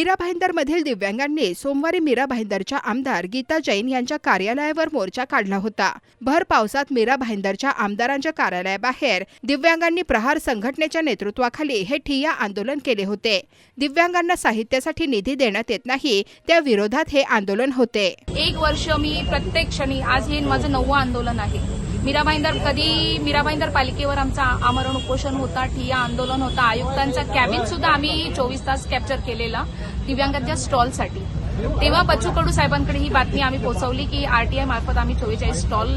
मीरा भाईंदरमधील दिव्यांगांनी सोमवारी मीरा भाईंदरच्या आमदार गीता जैन यांच्या कार्यालयावर मोर्चा काढला होता. भर पावसात मीरा भाईंदरच्या आमदारांच्या कार्यालयाबाहेर दिव्यांगांनी प्रहार संघटनेच्या नेतृत्वाखाली हे ठिय्या आंदोलन केले होते. दिव्यांगांना साहित्यासाठी निधी देण्यात येत नाही त्या विरोधात हे आंदोलन होते. एक वर्ष मी प्रत्येक क्षणी आज हे माझं नववं आंदोलन आहे. मीराबाईंदर कधी मीराबाईंदर पालिकेवर आमचा आमरण उपोषण होता ठिया आंदोलन होता आयुक्तांचा कॅबिन सुद्धा आम्ही चोवीस तास कॅप्चर केलेला दिव्यांगांच्या स्टॉलसाठी तेव्हा बच्चू कडू साहेबांकडे ही बातमी आम्ही पोहोचवली की आरटीआय मार्फत आम्ही चोवेचाळीस स्टॉल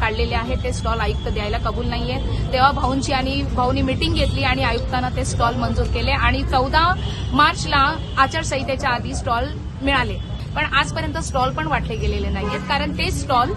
काढलेले आहेत. ते स्टॉल आयुक्त द्यायला कबूल नाहीये. तेव्हा भाऊंची आणि भाऊनी मिटिंग घेतली आणि आयुक्तांना ते स्टॉल मंजूर केले आणि चौदा मार्चला आचारसंहितेच्या आधी स्टॉल मिळाले. पण आजपर्यंत स्टॉल पण वाटले गेलेले नाहीयेत. कारण ते स्टॉल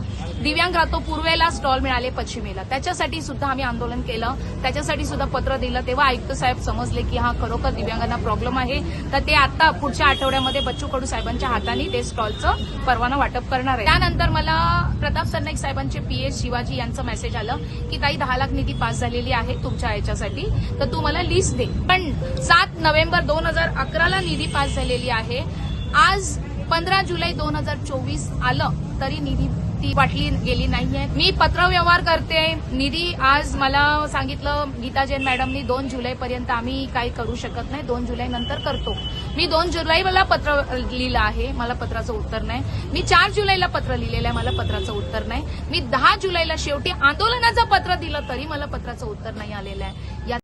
दिव्यांग राहतो पूर्वेला स्टॉल मिळाले पश्चिमेला. त्याच्यासाठी सुद्धा आम्ही आंदोलन केलं. त्याच्यासाठी सुद्धा पत्र दिलं. तेव्हा आयुक्त साहेब समजले की हा खरोखर दिव्यांगांना प्रॉब्लेम आहे. तर ते आता पुढच्या आठवड्यामध्ये बच्चू कडू साहेबांच्या हाताने ते स्टॉलचं परवाना वाटप करणार आहे. त्यानंतर मला प्रताप सरनाईक साहेबांचे पीएस शिवाजी यांचं मेसेज आलं की ताई दहा लाख निधी पास झालेली आहे तुमच्या याच्यासाठी. तर तू मला लिस्ट दे. पण सात नोव्हेंबर दोन हजार अकराला निधी पास झालेली आहे. आज पंधरा जुलै दोन हजार चोवीस आलं तरी निधी ती वाटली गेली नाहीये. मी पत्रव्यवहार करते. निधी आज मला सांगितलं गीता जैन मॅडमनी दोन जुलैपर्यंत आम्ही काही करू शकत नाही. दोन जुलै नंतर करतो. मी दोन जुलैला पत्र लिहिलं आहे. मला पत्राचं उत्तर नाही. मी चार जुलैला पत्र लिहिलेलं आहे. मला पत्राचं उत्तर नाही. मी दहा जुलैला शेवटी आंदोलनाचं पत्र दिलं तरी मला पत्राचं उत्तर नाही आलेलं आहे. या